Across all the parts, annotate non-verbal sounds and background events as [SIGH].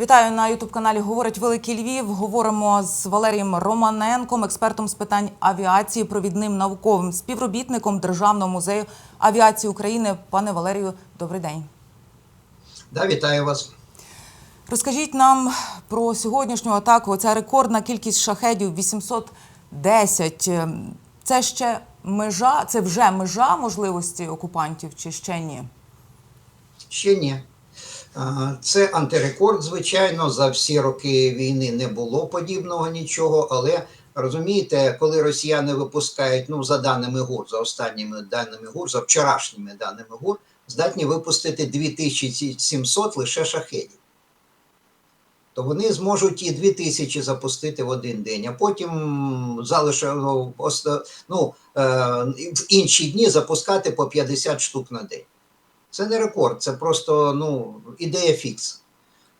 Вітаю на Ютуб каналі Говорить Великий Львів. Говоримо з Валерієм Романенком, експертом з питань авіації, провідним науковим співробітником Державного музею авіації України. Пане Валерію, добрий день. Да, вітаю вас. Розкажіть нам про сьогоднішню атаку. Ця рекордна кількість шахедів 810. Це ще межа, це вже межа можливості окупантів чи ще ні? Ще ні. Це антирекорд, звичайно. За всі роки війни не було подібного нічого, але розумієте, коли росіяни випускають, ну за даними ГУР, за останніми даними ГУР, за вчорашніми даними ГУР, здатні випустити 2700 лише шахедів. То вони зможуть і 2000 запустити в один день, а потім залише, ну, е, в інші дні запускати по 50 штук на день. Це не рекорд, це просто ну, ідея фікс.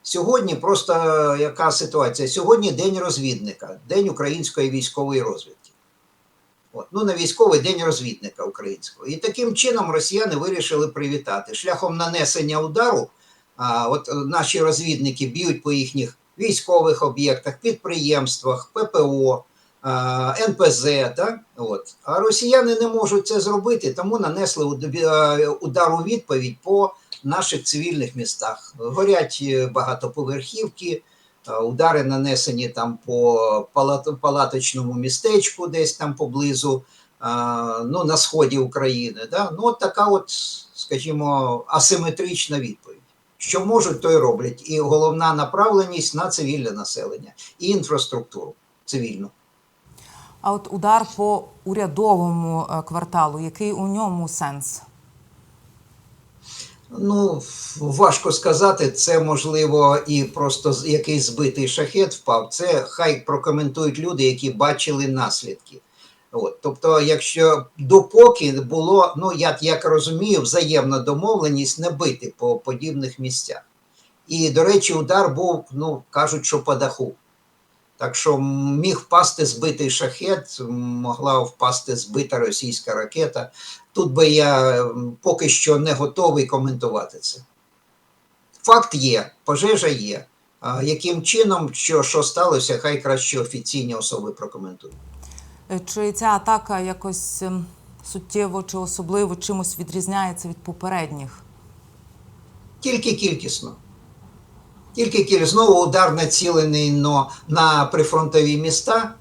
Сьогодні просто яка ситуація? Сьогодні день розвідника, день української військової розвідки. От. Ну, на військовий день розвідника українського. І таким чином росіяни вирішили привітати. Шляхом нанесення удару, а, от наші розвідники б'ють по їхніх військових об'єктах, підприємствах, ППО. НПЗ, так? От. а росіяни не можуть це зробити, тому нанесли удар у відповідь по наших цивільних містах. Горять е, багатоповерхівки, удари нанесені там по палаточному містечку, десь там поблизу, ну, на сході України. Да? Ну, от така, от, скажімо, асиметрична відповідь. Що можуть, то й роблять. І головна направленість на цивільне населення і інфраструктуру цивільну. А от удар по урядовому е, кварталу, який у ньому сенс? Ну, важко сказати. Це можливо і просто якийсь збитий шахет впав. Це хай прокоментують люди, які бачили наслідки. От, Тобто, якщо допоки було, ну як як розумію, взаємна домовленість не бити по подібних місцях. І, до речі, удар був, ну кажуть, що по даху. Так що міг впасти збитий шахет, могла впасти збита російська ракета. Тут би я поки що не готовий коментувати це. Факт є, пожежа є. А яким чином, що що сталося, хай краще офіційні особи прокоментують. Е, Чи ця атака якось ем, суттєво чи особливо чимось відрізняється від попередніх? Тільки кількісно. Тільки кількість. Знову удар націлений на, на прифронтові міста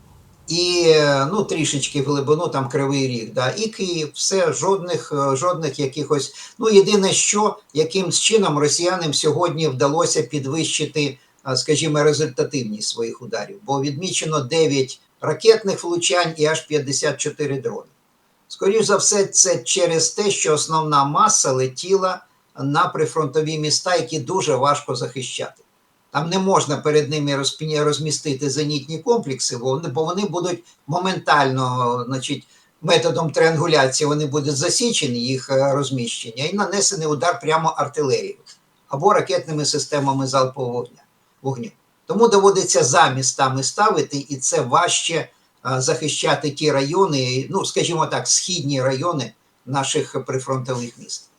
і ну, трішечки в глибину, там Кривий Ріг. Да, І Київ, все, жодних жодних якихось. Ну, єдине, що якимсь чином росіянам сьогодні вдалося підвищити, скажімо, результативність своїх ударів, бо відмічено 9 ракетних влучань і аж 54 дрони. Скоріше за все, це через те, що основна маса летіла на прифронтові міста, які дуже важко захищати. Там не можна перед ними розмістити зенітні комплекси, бо вони, будуть моментально, значить, методом триангуляції вони будуть засічені, їх е, розміщення, і нанесений удар прямо артилерією або ракетними системами залпового вогню. Тому доводиться за містами ставити, і це важче е, захищати ті райони, ну, скажімо так, східні райони наших прифронтових міст.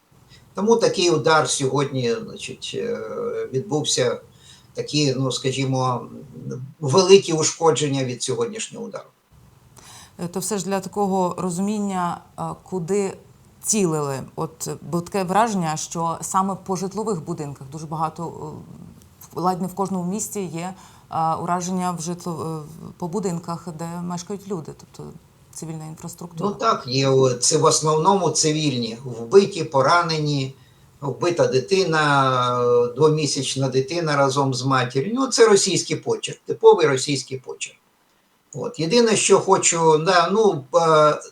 Тому такий удар сьогодні значить, е, відбувся такі, ну скажімо, великі ушкодження від сьогоднішнього удару. Е, То все ж для такого розуміння, е, куди цілили. От бо таке враження, що саме по житлових будинках дуже багато ледь не в кожному місті є ураження в житло по будинках, де мешкають люди, тобто цивільна інфраструктура. Ну так, є це в основному цивільні вбиті, поранені вбита дитина, двомісячна дитина разом з матір'ю. Ну, це російський почерк, типовий російський почерк. От. Єдине, що хочу, да, ну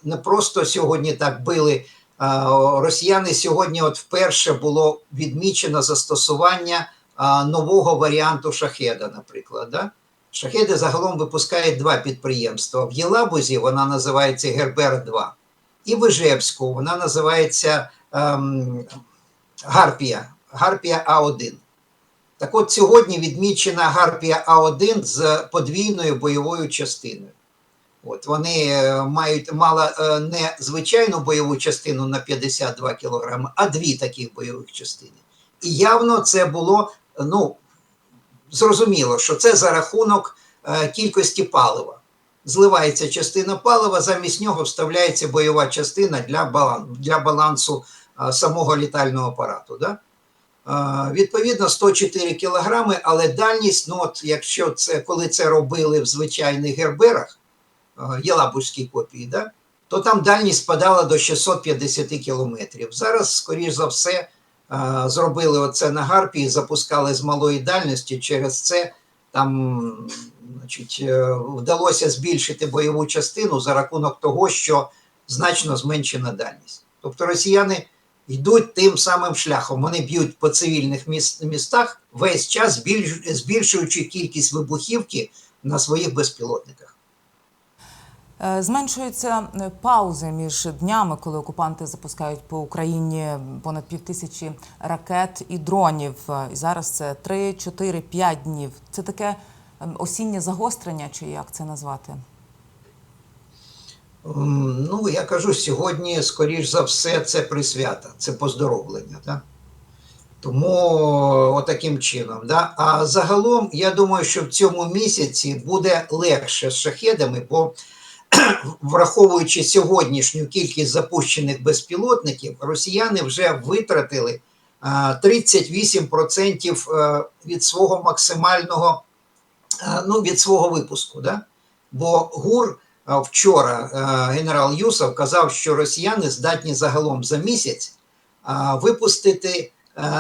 не просто сьогодні так били. Росіяни сьогодні, от вперше було відмічено застосування нового варіанту шахеда, наприклад. Да? Шахеди загалом випускають два підприємства. В Єлабузі вона називається Гербер 2 і в Ижевську вона називається. Ем, Гарпія, Гарпія А1. Так от сьогодні відмічена Гарпія А1 з подвійною бойовою частиною. От Вони е, мають мало е, не звичайну бойову частину на 52 кг, а дві таких бойових частини. І явно це було, ну, зрозуміло, що це за рахунок е, кількості палива. Зливається частина палива, замість нього вставляється бойова частина для, балан, для балансу е, самого літального апарату. Да? Е, Відповідно, 104 кілограми, але дальність, ну от якщо це коли це робили в звичайних герберах, Єлабузькій копії, да, то там дальність спадала до 650 кілометрів. Зараз, скоріш за все, зробили оце на гарпії, запускали з малої дальності. Через це там значить, е, вдалося збільшити бойову частину за рахунок того, що значно зменшена дальність. Тобто росіяни йдуть тим самим шляхом. Вони б'ють по цивільних міс- містах весь час, збільш- збільшуючи кількість вибухівки на своїх безпілотниках. Е, Зменшуються е, паузи між днями, коли окупанти запускають по Україні понад півтисячі ракет і дронів. Е, І зараз це 3, 4, 5 днів. Це таке ем, осіннє загострення, чи як це назвати? Ну, я кажу, сьогодні, скоріш за все, це присвята, це поздоровлення. Да? Тому отаким чином. Да? А загалом, я думаю, що в цьому місяці буде легше з шахедами, бо [CLEARS THROAT] враховуючи сьогоднішню кількість запущених безпілотників, росіяни вже витратили 38% е, від свого максимального, е, ну, від свого випуску. Да? Бо ГУР вчора е, генерал Юсов казав, що росіяни здатні загалом за місяць випустити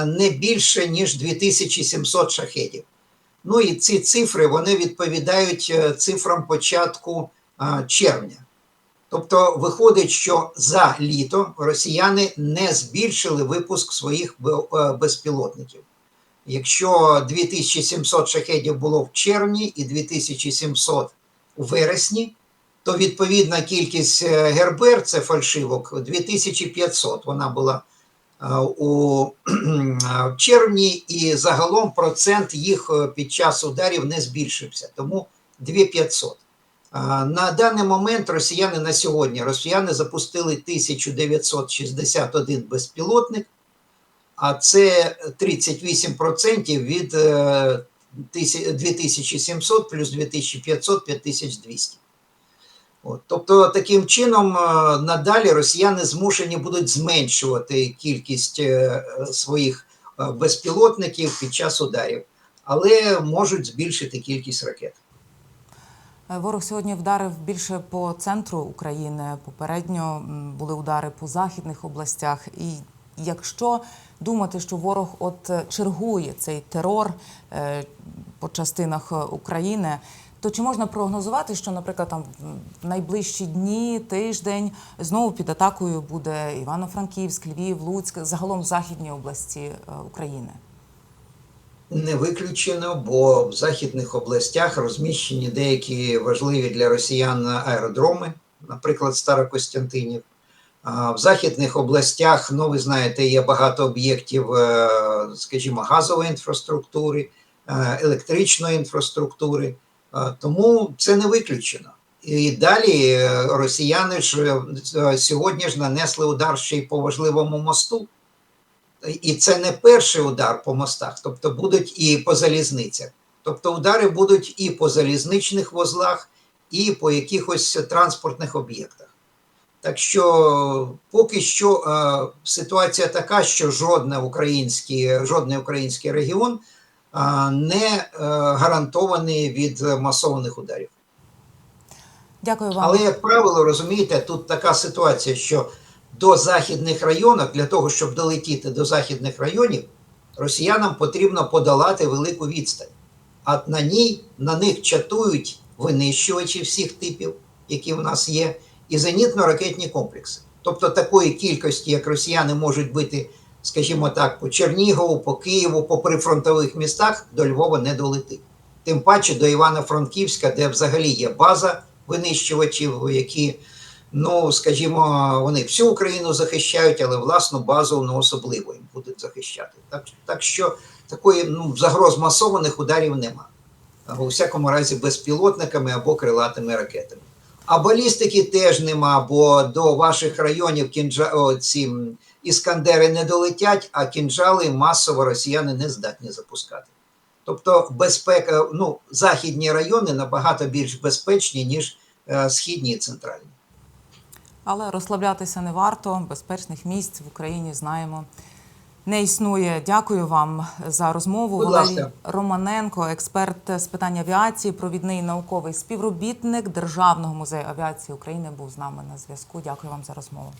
не більше ніж 2700 шахедів. Ну і ці цифри вони відповідають цифрам початку червня. Тобто виходить, що за літо росіяни не збільшили випуск своїх е, безпілотників. Якщо 2700 шахедів було в червні і 2700 у вересні, то відповідна кількість е, гербер, це фальшивок, 2500. Вона була е, у червні, і загалом процент їх під час ударів не збільшився, тому 2500. На даний момент росіяни на сьогодні росіяни запустили 1961 безпілотник, а це 38% від е, 2700 плюс 2500 5200. От, тобто, таким чином, е, надалі росіяни змушені будуть зменшувати кількість е, своїх е, безпілотників під час ударів, але можуть збільшити кількість ракет. Е, Ворог сьогодні вдарив більше по центру України. Попередньо були удари по західних областях. І якщо думати, що ворог от е, чергує цей терор е, по частинах України, то чи можна прогнозувати, що, наприклад, там в найближчі дні, тиждень знову під атакою буде Івано-Франківськ, Львів, Луцьк, загалом західні області України? Не виключено, бо в західних областях розміщені деякі важливі для росіян аеродроми, наприклад, Старокостянтинів. В західних областях, ну ви знаєте, є багато об'єктів, е, скажімо, газової інфраструктури, е, електричної інфраструктури, Е, тому це не виключено. І далі росіяни ж сьогодні ж нанесли удар ще й по важливому мосту. І це не перший удар по мостах, тобто будуть і по залізницях. Тобто удари будуть і по залізничних вузлах, і по якихось транспортних об'єктах. Так що поки що е, ситуація така, що жодне український, жодний український регіон е, не е, гарантований від масованих ударів. Дякую вам. Але, як правило, розумієте, тут така ситуація, що до західних районів, для того, щоб долетіти до західних районів, росіянам потрібно подолати велику відстань. А на ній на них чатують винищувачі всіх типів, які в нас є, і зенітно-ракетні комплекси. Тобто такої кількості, як росіяни можуть бити, скажімо так, по Чернігову, по Києву, по прифронтових містах, до Львова не долетить. Тим паче до Івано-Франківська, де взагалі є база винищувачів, які, ну скажімо, вони всю Україну захищають, але власну базу ну, особливо їм будуть захищати. Так, так що такої ну, загроз масованих ударів нема. У всякому разі, безпілотниками або крилатими ракетами. А балістики теж нема, бо до ваших районів кінжа... о, ці іскандери не долетять, а кінжали масово росіяни не здатні запускати. Тобто безпека, ну, західні райони набагато більш безпечні, ніж е, східні і центральні. Але розслаблятися не варто. Безпечних місць в Україні знаємо. Не існує. Дякую вам за розмову. Будь Валерій ласка. Романенко, експерт з питань авіації, провідний науковий співробітник Державного музею авіації України, був з нами на зв'язку. Дякую вам за розмову.